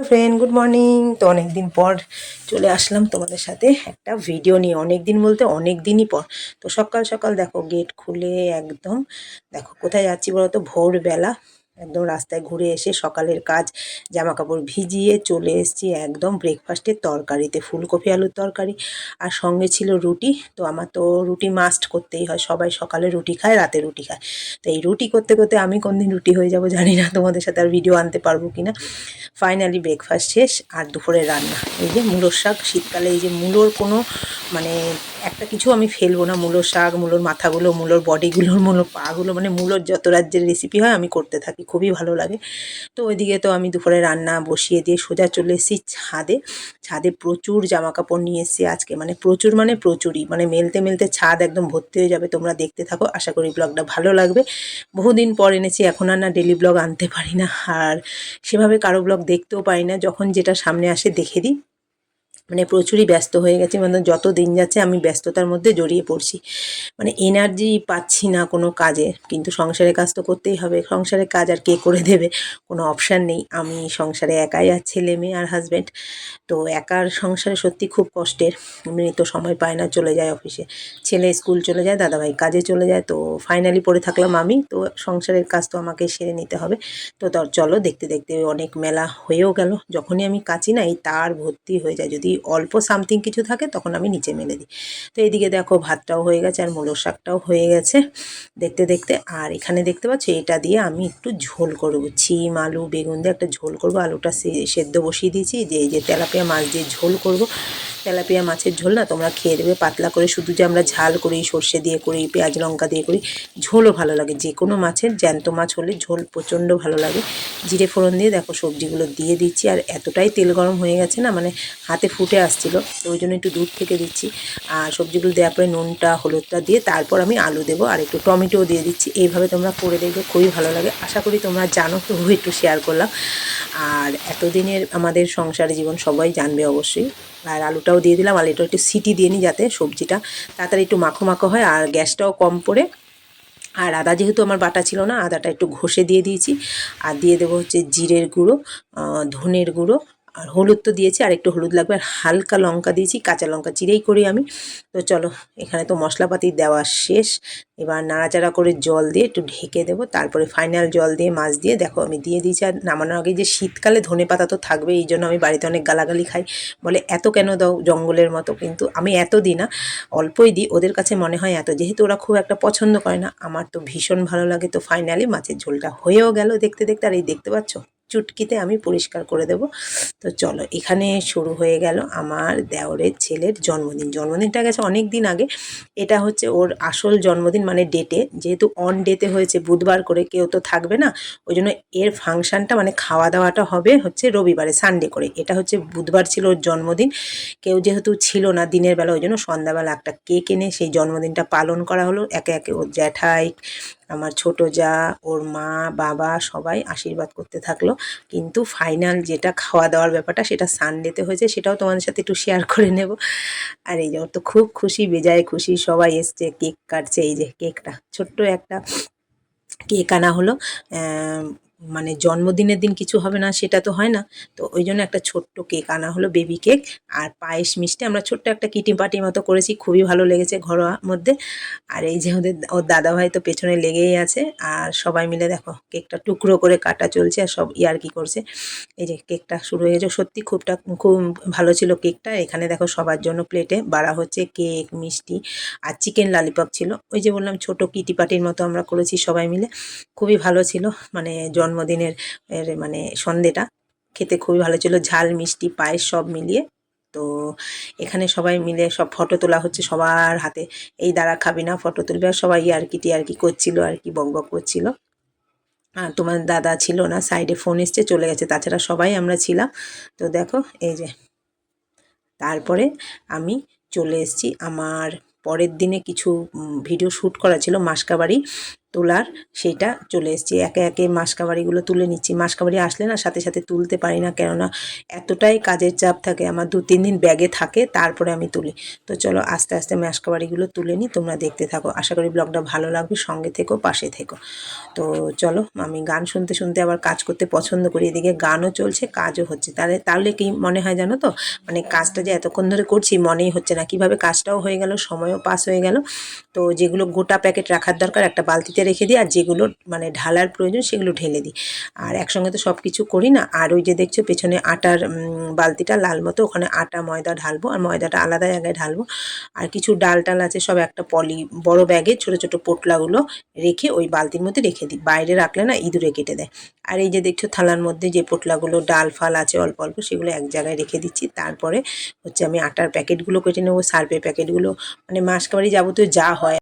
Friend good morning তো অনেকদিন পর চলে আসলাম তোমাদের সাথে একটা ভিডিও নিয়ে। অনেক দিন বলতে অনেক দিনই পর। তো সকাল সকাল দেখো গেট খুলে একদম। দেখো কোথায় যাচ্ছি বলো তো ভোরবেলা। একদম রাস্তায় ঘুরে এসে সকালের কাজ জামা কাপড় ভিজিয়ে চলে এসেছি একদম ব্রেকফাস্টের তরকারিতে, ফুলকপি আলুর তরকারি আর সঙ্গে ছিল রুটি। তো আমার তো রুটি মাস্ট করতেই হয়, সবাই সকালে রুটি খায়, রাতে রুটি খায়। তো এই রুটি করতে করতে আমি কোনদিন রুটি হয়ে যাব জানি না, তোমাদের সাথে আর ভিডিও আনতে পারব কি না ফাইনালি ব্রেকফাস্ট শেষ আর দুপুরে রান্না। এই যে মূলোর শাক, শীতকালে এই যে মূলোর কোনো মানে একটা কিছু আমি ফেলব না। মূলোর শাক, মূলোর মাথাগুলো, মূলোর বডিগুলোর মূলোর পাগুলো মানে মূলোর যত রাজ্যের রেসিপি হয় আমি করতে থাকি, খুবই ভালো লাগে। তো ওইদিকে তো আমি দুপুরে রান্না বসিয়ে দিয়ে সোজা চলে এসেছি ছাদে। ছাদে প্রচুর জামা কাপড় নিয়ে এসেছি আজকে মানে প্রচুর মানে প্রচুরই মানে মেলতে মেলতে ছাদ একদম ভর্তি হয়ে যাবে, তোমরা দেখতে থাকো। আশা করি ব্লগটা ভালো লাগবে। বহুদিন পর এনেছি, এখন আর না ডেলি ব্লগ আনতে পারি না। আর সেভাবে কারও ব্লগ দেখতেও পারি না, যখন যেটা সামনে আসে দেখে দিই। মানে প্রচুরই ব্যস্ত হয়ে গেছি মানে যত দিন যাচ্ছে আমি ব্যস্ততার মধ্যে জড়িয়ে পড়ছি। মানে এনার্জি পাচ্ছি না কোনো কাজে, কিন্তু সংসারের কাজ তো করতেই হবে। সংসারের কাজ আর কে করে দেবে? কোনো অপশান নেই। আমি সংসারে একাই আর ছেলে মেয়ে আর হাজব্যান্ড তো একার সংসারে সত্যি খুব কষ্টের। এমনি তো সময় পায় না চলে যায় অফিসে ছেলে স্কুল চলে যায়, দাদাভাই কাজে চলে যায়, তো ফাইনালি পড়ে থাকলাম আমি, তো সংসারের কাজ তো আমাকে সেরে নিতে হবে। তো তার চলো দেখতে দেখতে অনেক মেলা হয়েও গেল। যখনই আমি কাচি না, এই তার ভর্তি হয়ে যায়। যদি অল্প সামথিং কিছু থাকে, তখন আমি নিচে মেলে দিই। তো এইদিকে দেখো ভাতটাও হয়ে গেছে, আর মূলো শাকটাও হয়ে গেছে দেখতে দেখতে। আর এখানে দেখতে পাচ্ছ, এটা দিয়ে আমি একটু ঝোল করব। ছিম, আলু, বেগুন দিয়ে একটা ঝোল করব। আলুটা সেদ্ধ বসিয়ে দিয়েছি। যে, এই যে তেলাপিয়া মাছ দিয়ে ঝোল করব। তেলাপিয়া মাছের ঝোল না, তোমরা খেয়ে দেবে পাতলা করে। শুধু যে আমরা ঝাল করি, সর্ষে দিয়ে করি, পেঁয়াজ, লঙ্কা দিয়ে করি, ঝোলও ভালো লাগে। যে কোনো মাছের জ্যান্ত মাছ হলে ঝোল প্রচণ্ড ভালো লাগে। জিরে ফোড়ন দিয়ে দেখো সবজিগুলো দিয়ে দিচ্ছি। আর এতটাই তেল গরম হয়ে গেছে না মানে হাতে ফুটে আসছিল, তো ওই জন্য একটু দুধ থেকে দিচ্ছি। আর সবজিগুলো দেওয়ার পরে নুনটা, হলুদটা দিয়ে তারপর আমি আলু দেবো আর একটু টমেটোও দিয়ে দিচ্ছি। এইভাবে তোমরা করে দেখবে, খুবই ভালো লাগে। আশা করি তোমরা জানো তবু একটু শেয়ার করলাম। আর এতদিনের আমাদের সংসারে জীবন সবাই জানবে অবশ্যই। আর আলুটাও দিয়ে দিলাম আলুটা একটু সিটি দিয়ে নিই যাতে সবজিটা তাড়াতাড়ি একটু মাখো মাখো হয়, আর গ্যাসটাও কম পড়ে। আর আদা যেহেতু আমার বাটা ছিল না, আদাটা একটু ঘষে দিয়ে দিয়েছি। আর দিয়ে দেবো হচ্ছে জিরের গুঁড়ো ধনের গুঁড়ো আর হলুদ তো দিয়েছি, আর একটু হলুদ লাগবে, আর হালকা লঙ্কা দিয়েছি, কাঁচা লঙ্কা চিরেই করি আমি। তো চলো, এখানে তো মশলাপাতি দেওয়া শেষ। এবার নাড়াচাড়া করে জল দিয়ে একটু ঢেকে দেবো, তারপরে ফাইনাল জল দিয়ে, মাছ দিয়ে, দেখো আমি দিয়ে দিয়েছি। আর নামানোর আগে যে শীতকালে ধনে পাতা তো থাকবে এই জন্য আমি বাড়িতে অনেক গালাগালি খাই। বলে, এত কেন দাও জঙ্গলের মতো? কিন্তু আমি এত দিই না, অল্পই দিই। ওদের কাছে মনে হয় এত, যেহেতু ওরা খুব একটা পছন্দ করে না। আমার তো ভীষণ ভালো লাগে। তো ফাইনালি মাছের ঝোলটা হয়েও গেল দেখতে দেখতে। আর এই দেখতে পাচ্ছ? চুটকিতে আমি পরিষ্কার করে দেব। তো চলো, এখানে শুরু হয়ে গেল আমার দেওরের ছেলের জন্মদিন। জন্মদিনটা গেছে অনেক দিন আগে। এটা হচ্ছে ওর আসল জন্মদিন মানে ডেটে। যেহেতু অন ডেতে হয়েছে, বুধবার করে কেউ তো থাকবে না, ওই জন্য এর ফাংশানটা মানে খাওয়া দাওয়াটা হবে হচ্ছে রবিবারে সানডে করে। এটা হচ্ছে বুধবার ছিল ওর জন্মদিন। কেউ যেহেতু ছিল না দিনের বেলা, ওই জন্য সন্ধ্যাবেলা একটা কেক এনে সেই জন্মদিনটা পালন করা হলো। একে একে ওর জ্যাঠাই আমার ছোট যা, ওর মা, বাবা সবাই আশীর্বাদ করতে থাকল। কিন্তু ফাইনাল যেটা খাওয়া দাওয়ার ব্যাপারটা, সেটা সানডেতে হয়েছে, সেটাও তোমাদের সাথে একটু শেয়ার করে নেব। আর এই যে তো খুব খুশি, বেজায় খুশি, সবাই এসছে, কেক কাটছে, এই যে কেকটা, ছোট্ট একটা কেক আনা হলো। মানে জন্মদিনের দিন কিছু হবে না, সেটা তো হয় না। তো ওই জন্য একটা ছোট্ট কেক আনা হলো বেবি কেক। আর পায়েস মিষ্টি, আমরা ছোট্ট একটা কিটি পাটি মতো করেছি, খুবই ভালো লেগেছে ঘরোয়া মধ্যে। আর এই যে ওদের, ওর দাদাভাই তো পেছনে লেগেই আছে। আর সবাই মিলে দেখো, কেকটা টুকরো করে কাটা চলছে আর সব ইয়ার কি করছে। এই যে কেকটা শুরু হয়ে গেছে, সত্যি খুবটা খুব ভালো ছিল কেকটা। এখানে দেখো সবার জন্য প্লেটে বাড়া হচ্ছে কেক, মিষ্টি আর চিকেন লালিপপ ছিল। ওই যে বললাম ছোট কিটি পাটির মতো আমরা করেছি সবাই মিলে। খুবই ভালো ছিল মানে জন্মদিনের মানে সন্ধেটা খেতে খুবই ভালো ছিল, ঝাল, মিষ্টি, পায়েস সব মিলিয়ে। তো এখানে সবাই মিলে সব ফটো তোলা হচ্ছে সবার হাতে। এই দ্বারা খাবি না, ফটো তুলবে। আর সবাই আর কি আর কি করছিল আর কি বক বক করছিল। আর তোমার দাদা ছিল না, সাইডে ফোন এসছে, চলে গেছে। তাছাড়া সবাই আমরা ছিলাম। তো দেখো, এই যে। তারপরে আমি চলে এসেছি। আমার পরের দিনে কিছু ভিডিও শ্যুট করা ছিল মাসকাবাড়ি। তোলার, সেটা চলে এসেছি। একে একে মাসকাবারিগুলো তুলে নিচ্ছি। মাসকাবারি আসলে না, সাথে সাথে তুলতে পারি না, কেননা এতটাই কাজের চাপ থাকে। আমার দু, তিন দিন ব্যাগে থাকে, তারপরে আমি তুলি। তো চলো আস্তে আস্তে মাসকাবারিগুলো তুলে নিই, তোমরা দেখতে থাকো। আশা করি ব্লগটা ভালো লাগবে। সঙ্গে থেকো, পাশে থেকো। তো চলো, আমি গান শুনতে শুনতে আবার কাজ করতে পছন্দ করি। এদিকে গানও চলছে, কাজও হচ্ছে। তাহলে তাহলে কি মনে হয় জানো তো? মানে কাজটা যে এতক্ষণ ধরে করছি, মনেই হচ্ছে না। কীভাবে কাজটাও হয়ে গেল, সময়ও পাস হয়ে গেল। তো যেগুলো গোটা প্যাকেট রাখার দরকার, একটা বালতিতে রেখে দিই, আর যেগুলো মানে ঢালার প্রয়োজন সেগুলো ঢেলে দিই। আর একসঙ্গে তো সব কিছু করি না। আর ওই যে দেখছ পেছনে আটার বালতিটা লাল মতো, ওখানে আটা, ময়দা ঢালবো, আর ময়দাটা আলাদা জায়গায় ঢালবো। আর কিছু ডাল টাল আছে, সব একটা পলি, বড় ব্যাগে ছোট ছোট পোটলাগুলো রেখে ওই বালতির মধ্যে রেখে দিই। বাইরে রাখলে না ইঁদুরে কেটে দেয়। আর এই যে দেখছ থালার মধ্যে যে পোটলাগুলো, ডাল, ফাল আছে অল্প অল্প, সেগুলো এক জায়গায় রেখে দিচ্ছি। তারপরে হচ্ছে আমি আটার প্যাকেটগুলো কেটে নেব, সার্ফের প্যাকেটগুলো। মানে মাসকাবারি যাবতীয় যা হয়।